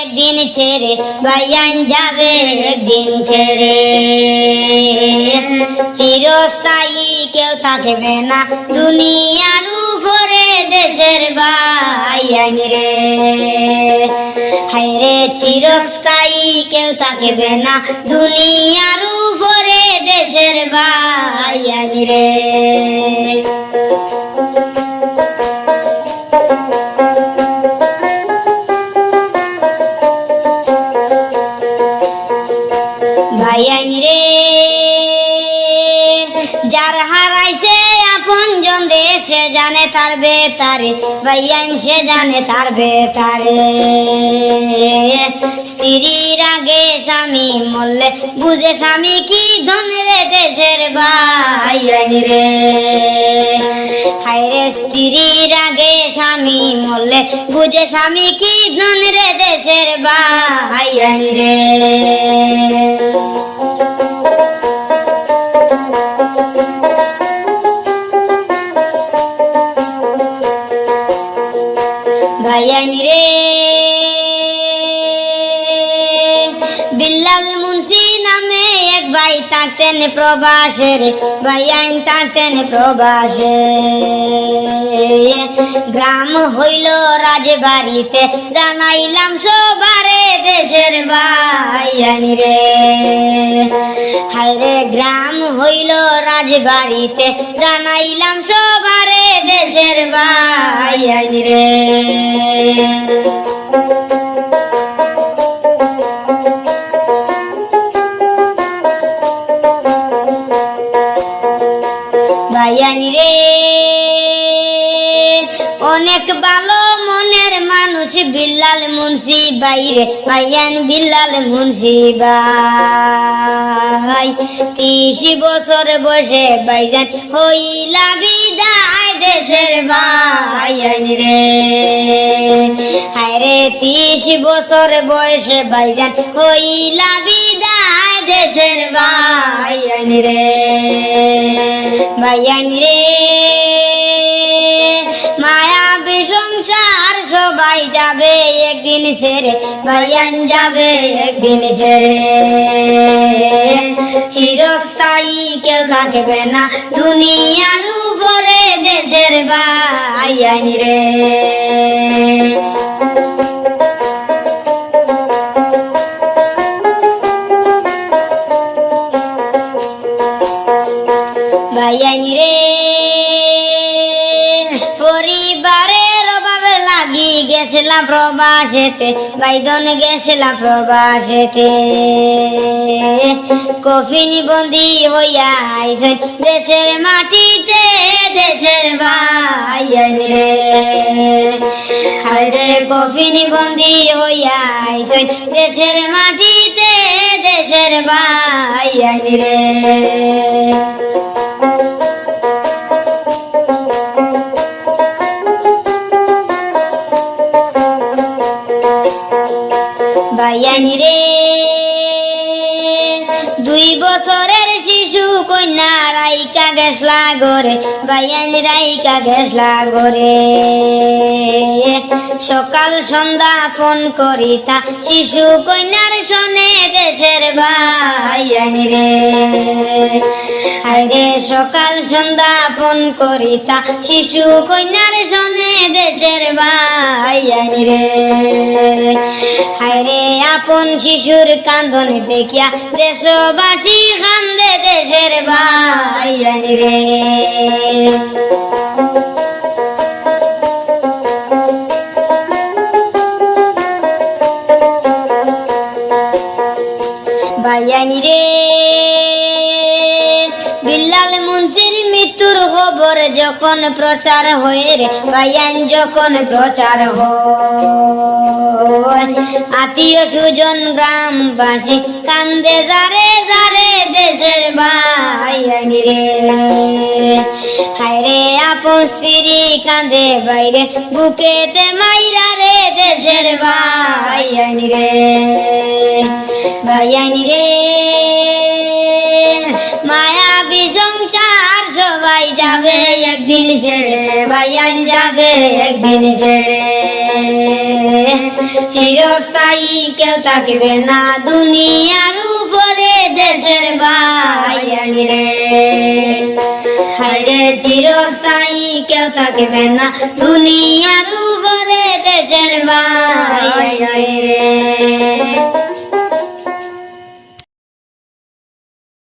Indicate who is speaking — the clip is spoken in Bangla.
Speaker 1: একদিন ছেড়ে ভাইয়ান যাবে একদিন ছেড়ে। চিরস্থায়ী কেউ থাকবে না দুনিয়ার উপরে, দেশের ভাইয়ান রে। হায়রে চিরস্থায়ী কেউ থাকবে না দুনিয়ার উপরে, দেশের ভাইয়ান রে। আপন জন দেশে জানে তার বেতারে। ভাইয়ান সে জানে তার বেতারে। স্ত্রীর আগে স্বামী, মরলে বুঝে স্বামী কি ধন রে দেশের ভাইয়ান রে। হায়রে স্ত্রীর আগে স্বামী, মরলে বুঝে স্বামী কি ধন রে দেশের ভাইয়ান রে। এক ভাই থাকতেন প্রবাসের ভাইয়ান থাকতেন প্রবাসে। গ্রাম হইল রাজবাড়িতে, জানাইলাম সবারে দেশের ভাইয়ান রে। হায়রে, গ্রাম হইল রাজবাড়িতে, জানাইলাম সবারে দেশের ভাইয়ান রে। ভাইয়ান রে অনেক ভালো মনের মানুষ বিল্লাল মুন্সি বাইরে ভাইয়ান বিল্লাল মুন্সি ভাই। তিরিশ বছর বসে বাইজান হইলা বিদায় দেশের ভাইয়ান রে হায় রে তিরিশ বছর বয়সে বাইজান হইলা বিদায় দেশের ভাইয়ান রে ভাইয়ান রে মায়া সংসার সবাই যাবে একদিন ছেড়ে ভাইয়ান যাবে একদিন ছেড়ে চিরস্থায়ী কেউ থাকবে না দুনিয়ার উপরে দেশের ভাইয়ান রে গেছিলাম প্রবাসেতে বাইদন গেছিলাম প্রবাসেতে। কফিনি বন্দি হইয়া আইসন দেশের মাটিতে দেশের ভাইয়ান রে হায়রে, কফিনি বন্দি হইয়া আইসন দেশের মাটিতে দেশের ভাইয়ান রে কন্যা রাইকা গেছলা গরে ভাইয়ান রাইকা গেছলা গরে সকাল সন্ধ্যা ফোন করিতা শিশু কন্যার শোনে দেশের ভাইয়ান রে। হায়রে সকাল সন্ধ্যা ফোন করিতা শিশু কন্যার শোনে দেশের ভাইয়ান রে। আপন শিশুর কান্দন দেখিয়া দেশবাসী কান্দে দেশের ভাই রে। ভাইয়ানি রে। খবর যখন প্রচার হয়ে রে ভাইয়ান যখন প্রচার হয়। আত্মীয় সুজন গ্রামবাসী কান্দে, যারে যারে দেশের ভাইয়ান রে। হায়রে, আপন স্ত্রী কান্দে বাইরে, বুকেতে মাইরা রে দেশের ভাইয়ান রে। ভাইয়ান রে। যাবে একদিন ছেড়ে ভাইয়ান যাবে একদিন ছেড়ে। চিরস্থায়ী কেউ থাকবে না দুনিয়ার উপরে দেশের ভাইয়ানি রে। হাইরে, চিরস্থায়ী কেউ থাকবে না দুনিয়ার উপরে দেশের ভাইয়ানি রে।